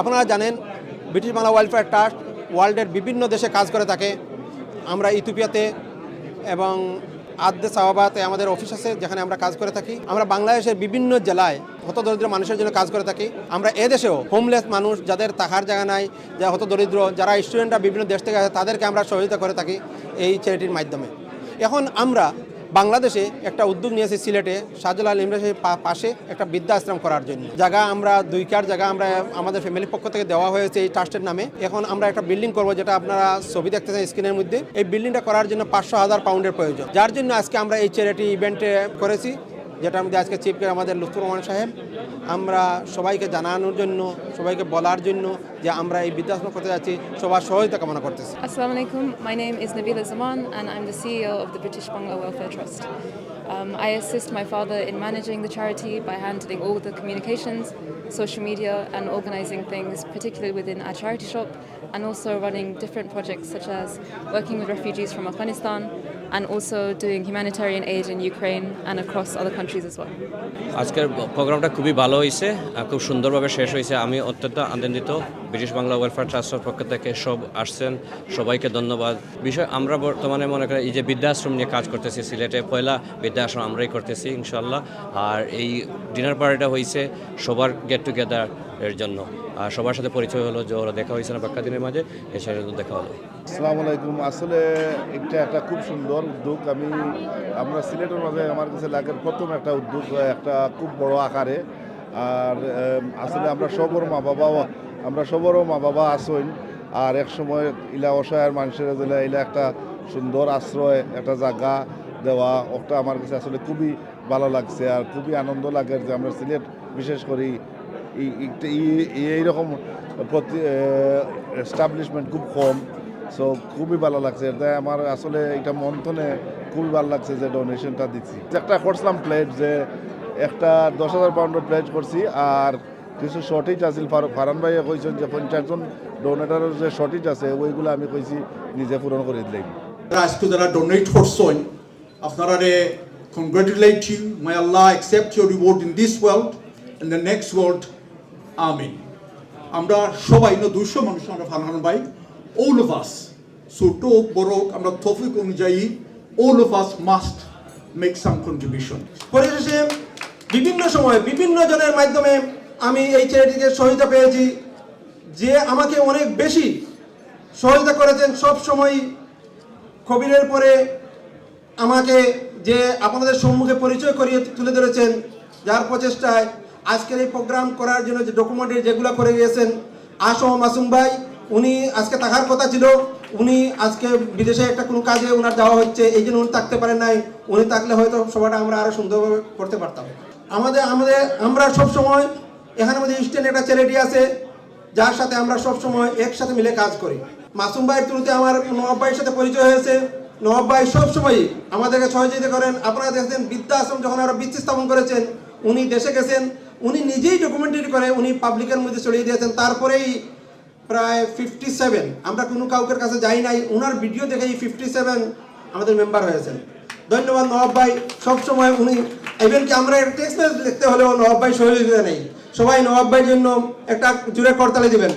আপনারা জানেন British Bangla welfare trust ওয়ার্ল্ডের বিভিন্ন দেশে কাজ করে থাকে। আমরা ইথিওপিয়াতে এবং আদ্যে সাহাবাতে আমাদের অফিস আছে, যেখানে আমরা কাজ করে থাকি। আমরা বাংলাদেশের বিভিন্ন জেলায় হতদরিদ্র মানুষের জন্য কাজ করে থাকি। আমরা এদেশেও হোমলেস মানুষ যাদের থাকার জায়গা নাই যা হতদরিদ্র, যারা স্টুডেন্টরা বিভিন্ন দেশ থেকে আসে, তাদেরকে আমরা সহযোগিতা করে থাকি এই চ্যারিটির মাধ্যমে। এখন আমরা বাংলাদেশে একটা উদ্যোগ নিয়েছে সিলেটে শাহজালাল ইমরাজের পাশে একটা বৃদ্ধাশ্রম করার জন্য। জায়গা আমরা দুই কার জায়গা আমরা আমাদের ফ্যামিলির পক্ষ থেকে দেওয়া হয়েছে এই ট্রাস্টের নামে। এখন আমরা একটা বিল্ডিং করব যেটা আপনারা ছবি দেখতেছেন স্ক্রিনের মধ্যে। এই বিল্ডিংটা করার জন্য পাঁচশো হাজার পাউন্ডের প্রয়োজন। যার জন্য আজকে আমরা এই চ্যারিটি ইভেন্টে করেছি। যেটার মধ্যে আজকে চিফ আমাদের লুৎফুর রহমান সাহেব আমরা সবাইকে জানানোর জন্য সবাইকে বলার জন্য যে আমরা এই বৃদ্ধাশ্রম করতে যাচ্ছি সবার সহায়তা কামনা করতেছি Assalamu alaikum. My name is Nabila Zaman, and I'm the CEO of the British Bangla Welfare Trust. Um, I assist my father in managing the charity by handling all the communications, social media, and organizing things, particularly within our charity shop, and also running different projects such as working with refugees from Afghanistan and also doing humanitarian aid in Ukraine and across other countries As well. আজকের প্রোগ্রামটা খুবই ভালো হয়েছে খুব সুন্দরভাবে শেষ হয়েছে। আমি অত্যন্ত আনন্দিত। ব্রিটিশ বাংলা ওয়েলফেয়ার ট্রাস্টের পক্ষ থেকে সব আসছেন। সবাইকে ধন্যবাদ। বিষয়, আমরা বর্তমানে মনে করি এই যে বৃদ্ধাশ্রম নিয়ে কাজ করতেছি, সিলেটে পয়লা বৃদ্ধাশ্রম আমরাই করতেছি ইনশাল্লাহ আর এই ডিনার পার্টিটা হয়েছে সবার গেট টুগেদার এর জন্য। আর সবার সাথে পরিচয় হলো যে ওরা দেখা হয়েছে না বাক্কা দিনের মাঝে, এছাড়া দেখা হলো। আসসালামু আলাইকুম। আসলে এটা একটা খুব সুন্দর উদ্যোগ। আমি, আমরা সিলেটের মাঝে আমার কাছে লাগে প্রথম একটা উদ্যোগ, একটা খুব বড় আকারে। আর আসলে আমরা সবর মা বাবাও, আমরা সবরও মা বাবা আসইন আর এক সময় ইলা অসহায়ের মানুষের দিলে ইলা একটা সুন্দর আশ্রয়, একটা জায়গা দেওয়া, ওটা আমার কাছে আসলে খুবই ভালো লাগছে। আর খুবই আনন্দ লাগে যে আমরা সিলেট বিশেষ করে এইরকম এস্টাবলিশমেন্ট খুব কম সো খুবই ভালো লাগছে। তাই আমার আসলে এটা মন্থনে খুবই ভালো লাগছে যে ডোনেশনটা দিচ্ছি। একটা করছিলাম প্লেট যে একটা দশ হাজার পাউন্ডের প্লেট করছি, আর কিছু শর্টেজ ফার- ফারান ভাইয়ে কইছেন যে পঞ্চাশজন ডোনেটারের যে শর্টেজ আছে, ওইগুলো আমি কইছি নিজে পূরণ করে দিলাম। আজকে যারা ডোনেট করছেন, আপনারা congratulate you may Allah accept your reward in this world in the next world আমিন। আমরা সবাই না দুশো মানুষ আমরা ফারহান ভাই, all of us ছোট বড় আমরা তফিক অনুযায়ী all of us must make some contribution পরিশেষে বিভিন্ন সময় বিভিন্ন জনের মাধ্যমে আমি এই চ্যারিটিকে সহায়তা পেয়েছি, যে আমাকে অনেক বেশি সহায়তা করেছেন। সব সময় কবিরের পরে আমাকে যে আপনাদের সম্মুখে পরিচয় করিয়ে তুলে ধরেছেন, যার প্রচেষ্টায় আজকের এই প্রোগ্রাম করার জন্য যে ডকুমেন্টারি যেগুলো করে গিয়েছেন, আসম মাসুম ভাই, উনি আজকে থাকার কথা ছিল, উনি আজকে বিদেশে একটা কোনো কাজে ওনার যাওয়া হচ্ছে, এই জন্য উনি থাকতে পারেন নাই, উনি থাকলে হয়তো সবাটা আমরা আরও সুন্দরভাবে করতে পারতাম। আমাদের আমাদের, আমরা সব সময় এখানে আমাদের ইস্টার্ন একটা চ্যারিটি আছে, যার সাথে আমরা সব সময় একসাথে মিলে কাজ করি। মাসুম ভাইয়ের থ্রুতে আমার নবাব ভাইয়ের সাথে পরিচয় হয়েছে। নবাব ভাই সব সময় আমাদেরকে সহযোগিতা করেন। আপনারা দেখছেন বৃদ্ধাশ্রম যখন আমরা বৃত্তি স্থাপন করেছেন, উনি দেশে গেছেন উনি নিজেই ডকুমেন্টারি করে, উনি পাবলিকের মধ্যে ছড়িয়ে দিয়েছেন। তারপরেই প্রায় ফিফটি সেভেন আমরা কোনো কাউকের কাছে যাই নাই ওনার ভিডিও দেখেই ফিফটি সেভেন আমাদের মেম্বার হয়েছেন। ধন্যবাদ নবাব ভাই সবসময় উনি ইভেন কি আমরা টেক্সট লিখতে হলেও নবাব ভাই সহযোগিতা নেই। সবাই নবাব ভাইয়ের জন্য একটা জুড়ে করতালে দিবেন।